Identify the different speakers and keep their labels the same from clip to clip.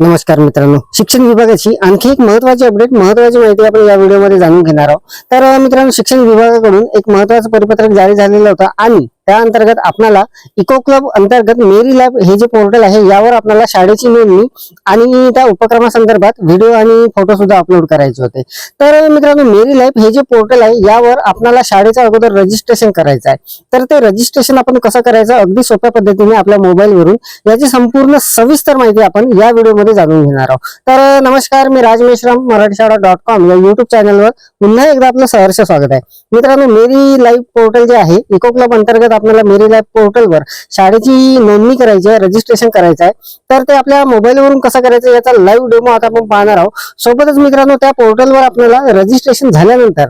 Speaker 1: नमस्कार मित्रांनो. शिक्षण विभागाची आणखी एक महत्वाची अपडेट महत्वाची माहिती आपण या व्हिडिओमध्ये जाणून घेणार आहोत. तर मित्रांनो शिक्षण विभागाकडून एक महत्वाचं परिपत्रक जारी झालेलं होतं आणि त्या अंतर्गत आपल्याला इको क्लब अंतर्गत मेरी लॅब हे जे पोर्टल आहे यावर आपल्याला शाळेची नोंदणी आणि त्या उपक्रमासंदर्भात व्हिडिओ आणि फोटो सुद्धा अपलोड करायचे होते. तर मित्रांनो मेरी लॅब हे जे पोर्टल आहे यावर आपल्याला शाळेचं अगोदर रजिस्ट्रेशन करायचं आहे. तर ते रजिस्ट्रेशन आपण कसं करायचं अगदी सोप्या पद्धतीने आपल्या मोबाईलवरून याची संपूर्ण सविस्तर माहिती आपण या व्हिडिओमध्ये जाणून घेणार आहोत. तर नमस्कार मी राज मेश्राम मराठी शाळा डॉट कॉम या युट्यूब चॅनलवर पुन्हा एकदा आपलं सहर्ष स्वागत आहे. मित्रांनो मेरी लाईव्ह पोर्टल जे आहे इको क्लब अंतर्गत आपल्याला मेरी लाईव्ह पोर्टलवर शाळेची नोंदणी करायची आहे रजिस्ट्रेशन करायचं आहे तर ते आपल्या मोबाईलवरून कसं करायचं याचा लाईव्ह डेमो आता आपण पाहणार आहोत. सोबतच मित्रांनो त्या पोर्टलवर आपल्याला रजिस्ट्रेशन झाल्यानंतर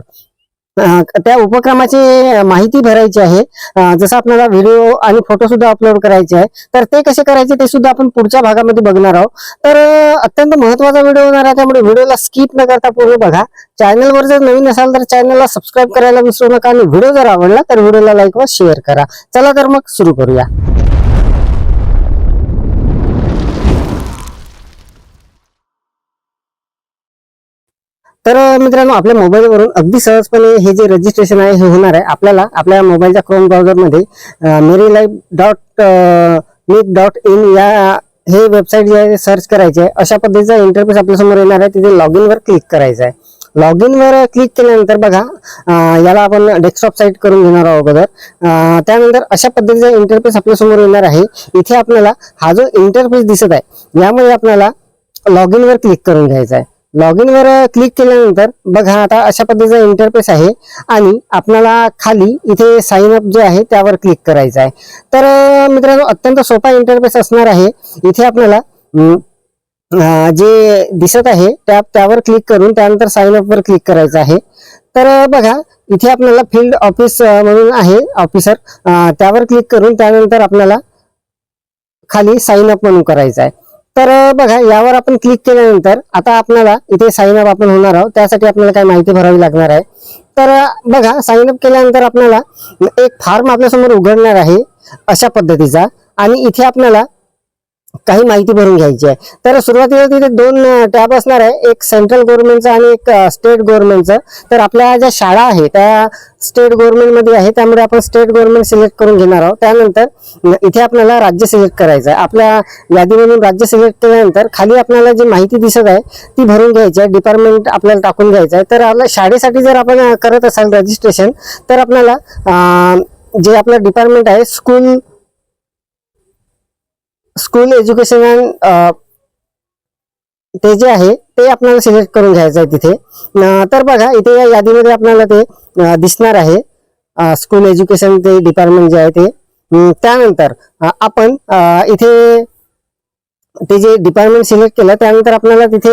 Speaker 1: त्या उपक्रमाची माहिती भरायची आहे. जसं आपल्याला व्हिडिओ आणि फोटो सुद्धा अपलोड करायचे आहे. तर ते कसे करायचे ते सुद्धा आपण पुढच्या भागामध्ये बघणार आहोत. तर अत्यंत महत्त्वाचा व्हिडिओ होणार आहे. त्यामुळे व्हिडिओला स्किप न करता पूर्ण बघा. चॅनलवर जर नवीन असाल तर चॅनलला सबस्क्राईब करायला विसरू नका आणि व्हिडिओ जर आवडला तर व्हिडिओला लाईक व शेअर करा. चला तर मग सुरू करूया. तर मित्रांनो आपल्या मोबाईलवरून अगदी सहजपणे हे जे रजिस्ट्रेशन आहे हे होणार आहे. आपल्याला आपल्या मोबाईलच्या Chrome ब्राउझरमध्ये Meri life dot meet dot in या हे वेबसाईट जे आहे सर्च करायचे आहे. अशा पद्धतीचा इंटरफेस आपल्यासमोर येणार आहे. तिथे लॉग इनवर क्लिक करायचं आहे. लॉग इनवर क्लिक केल्यानंतर बघा याला आपण डेस्कटॉप साईट करून घेणार आहोत अगोदर. त्यानंतर अशा पद्धतीचा इंटरफेस आपल्यासमोर येणार आहे. इथे आपल्याला हा जो इंटरफेस दिसत आहे यामध्ये आपल्याला लॉग इनवर क्लिक करून घ्यायचा आहे. लॉग इन वर क्लिक केल्यानंतर बघा आता अशा पद्धतीचा इंटरफेस आहे. आणि आपल्याला खाली इथे साइन अप जे आहे त्यावर क्लिक करायचं आहे. तर मित्रांनो अत्यंत सोपा इंटरफेस असणार आहे. इथे आपल्याला जे दिसत आहे त्या त्यावर क्लिक करून त्यानंतर साइन अप वर क्लिक करायचं आहे. तर बघा इथे आपल्याला फील्ड ऑफिस म्हणून आहे ऑफिसर त्यावर क्लिक करून त्यानंतर आपल्याला खाली साइन अप म्हणून करायचं आहे. तर बघा यावर आपण क्लिक केल्यानंतर आता आपल्याला इथे साईन अप आपण होणार आहोत. त्यासाठी आपल्याला काय माहिती भरावी लागणार आहे. तर बघा साईन अप केल्यानंतर आपल्याला एक फॉर्म आपल्यासमोर उघडणार आहे अशा पद्धतीचा. आणि इथे आपल्याला काही माहिती भरून घ्यायची आहे. तर सुरुवातीला तिथे दोन टॅब असणार आहे. एक सेंट्रल गव्हर्नमेंटचं आणि एक स्टेट गव्हर्नमेंटचं तर आपल्या ज्या शाळा आहे त्या स्टेट गव्हर्नमेंटमध्ये आहे त्यामुळे आपण स्टेट गव्हर्नमेंट सिलेक्ट करून घेणार आहोत. त्यानंतर इथे आपल्याला राज्य सिलेक्ट करायचं आहे. आपल्या यादीमधून राज्य सिलेक्ट केल्यानंतर खाली आपल्याला जी माहिती दिसत आहे ती भरून घ्यायची आहे. डिपार्टमेंट आपल्याला टाकून घ्यायचं आहे. तर आपल्या शाळेसाठी जर आपण करत असाल रजिस्ट्रेशन तर आपल्याला जे आपलं डिपार्टमेंट आहे स्कूल स्कूल एज्युकेशन अँड ते जे आहे ते आपल्याला सिलेक्ट करून घ्यायचं आहे तिथे. तर बघा इथे या यादीमध्ये आपल्याला ते दिसणार आहे. स्कूल एज्युकेशन ते डिपार्टमेंट जे आहे ते. त्यानंतर आपण इथे ते जे डिपार्टमेंट सिलेक्ट केलं त्यानंतर आपल्याला तिथे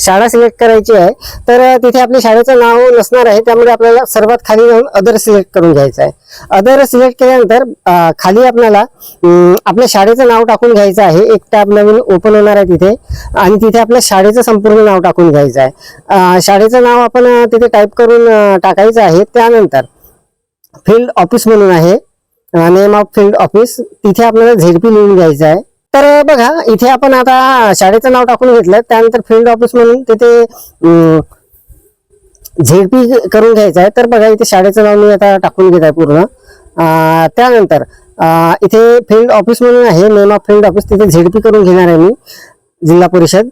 Speaker 1: शाळा सिलेक्ट करायची आहे. तर तिथे आपल्या शाळेचं नाव नसणार आहे त्यामुळे आपल्याला सर्वात खाली जाऊन अदर सिलेक्ट करून घ्यायचं आहे. अदर सिलेक्ट केल्यानंतर खाली आपल्याला आपल्या शाळेचं नाव टाकून घ्यायचं आहे. एक टॅब नवीन ओपन होणार आहे तिथे. आणि तिथे आपल्या शाळेचं संपूर्ण नाव टाकून घ्यायचं आहे. शाळेचं नाव आपण तिथे टाईप करून टाकायचं आहे. त्यानंतर फील्ड ऑफिस म्हणून आहे. नेम ऑफ फील्ड ऑफिस तिथे आपल्याला झेडपी लिहून घ्यायचं आहे. तर बघा इथे आपण आता शाळेचं नाव टाकून घेतलं. त्यानंतर फील्ड ऑफिस म्हणून तिथे झेडपी करून घ्यायचं आहे. तर बघा इथे शाळेचं नाव मी आता टाकून घेत आहे पूर्ण. त्यानंतर इथे फील्ड ऑफिस म्हणून आहे. नेम ऑफ फील्ड ऑफिस तिथे झेडपी करून घेणार आहे मी. जिल्हा परिषद.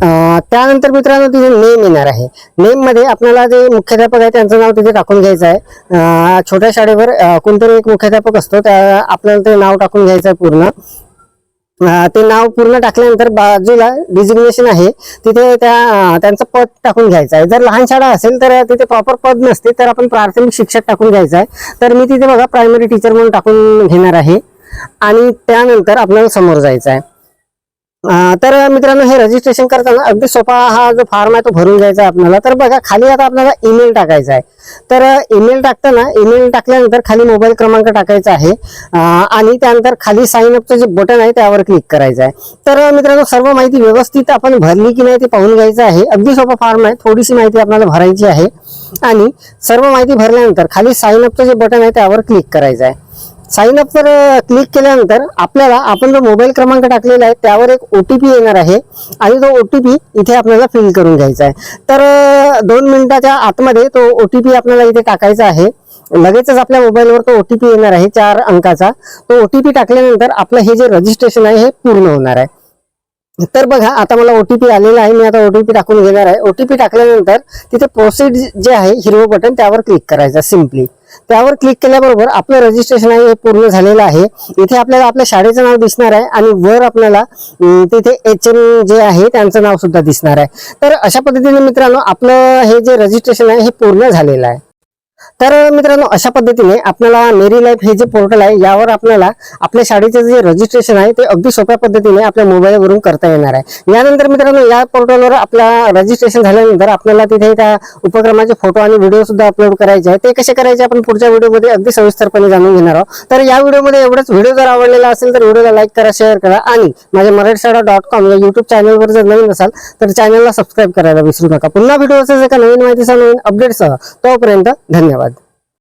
Speaker 1: त्यानंतर मित्रांनो तिथे नेम येणार आहे. नेममध्ये आपल्याला जे मुख्याध्यापक आहे त्यांचं नाव तिथे टाकून घ्यायचं आहे. छोट्या शाळेवर कोणतरी एक मुख्याध्यापक असतो त्या आपल्याला ते नाव टाकून घ्यायचं आहे पूर्ण. ते नाव पूर्ण टाकल्यानंतर बाजूला डिजिग्नेशन आहे तिथे त्या त्यांचं पद टाकून घ्यायचं आहे. जर लहान शाळा असेल तर तिथे प्रॉपर पद नसते तर आपण प्राथमिक शिक्षक टाकून घ्यायचं आहे. तर मी तिथे बघा प्रायमरी टीचर म्हणून टाकून घेणार आहे. आणि त्यानंतर आपल्याला समोर जायचं आहे. तर मित्रांनो हे रजिस्ट्रेशन करताना अगदी सोपा हा जो फॉर्म आहे तो भरून घ्यायचा आहे आपल्याला. तर बघा खाली आता आपल्याला ईमेल टाकायचा आहे. तर ईमेल टाकताना ईमेल टाकल्यानंतर खाली मोबाईल क्रमांक टाकायचा आहे. आणि त्यानंतर खाली साईन अपचं जे बटन आहे त्यावर क्लिक करायचं आहे. तर मित्रांनो सर्व माहिती व्यवस्थित आपण भरली की नाही ते पाहून घ्यायचं आहे. अगदी सोपा फॉर्म आहे थोडीशी माहिती आपल्याला भरायची आहे. आणि सर्व माहिती भरल्यानंतर खाली साईन अपचं जे बटन आहे त्यावर क्लिक करायचं आहे. साइन अप वर क्लिक केल्यानंतर आपल्याला आपण जो मोबाईल क्रमांक टाकलेला आहे त्यावर एक ओ टी पी येणार आहे. आणि तो ओ टी पी इथे आपल्याला फिल करून घ्यायचा आहे. तर दोन मिनिटाच्या आतमध्ये तो ओ टी पी आपल्याला इथे टाकायचा आहे. लगेचच आपल्या मोबाईलवर तो ओ टी पी येणार आहे चार अंकाचा. तो ओ टी पी टाकल्यानंतर आपलं हे जे रजिस्ट्रेशन आहे हे पूर्ण होणार आहे. तर बघा आता मला ओटीपी आलेला आहे. मी आता ओटीपी टाकून घेणार आहे. ओटीपी टाकल्यानंतर तिथे प्रोसीड जे आहे हिरवं बटन त्यावर क्लिक करायचं सिम्पली त्यावर क्लिक केल्याबरोबर आपलं रजिस्ट्रेशन आहे हे पूर्ण झालेलं आहे. इथे आपल्याला आपल्या शाळेचं नाव दिसणार आहे आणि वर आपल्याला तिथे एच एम जे आहे त्यांचं नाव सुद्धा दिसणार आहे. तर अशा पद्धतीने मित्रांनो आपलं हे जे रजिस्ट्रेशन आहे हे पूर्ण झालेलं आहे. तर मित्रांनो अशा पद्धतीने आपल्याला मेरी लाईफ हे जे पोर्टल आहे यावर आपल्याला आपल्या शाळेचे जे रजिस्ट्रेशन आहे ते अगदी सोप्या पद्धतीने आपल्या मोबाईलवरून करता येणार आहे. यानंतर मित्रांनो या पोर्टलवर आपला रजिस्ट्रेशन झाल्यानंतर आपल्याला तिथे त्या उपक्रमाचे फोटो आणि व्हिडिओ सुद्धा अपलोड करायचे आहे ते कसे करायचे आपण पुढच्या व्हिडिओमध्ये अगदी सविस्तरपणे जाणून घेणार आहोत. तर या व्हिडिओमध्ये एवढंच. व्हिडिओ जर आवडलेला असेल तर व्हिडिओला लाईक करा शेअर करा आणि माझ्या मराठी शाळा डॉट कॉम या युट्यूब चॅनलवर जर नवीन असाल तर चॅनलला सबस्क्राईब करायला विसरू नका. पुन्हा व्हिडिओचं असेल का नवीन माहितीसह नवीन अपडेटसह तोपर्यंत धन्यवाद. ધન્યવાદ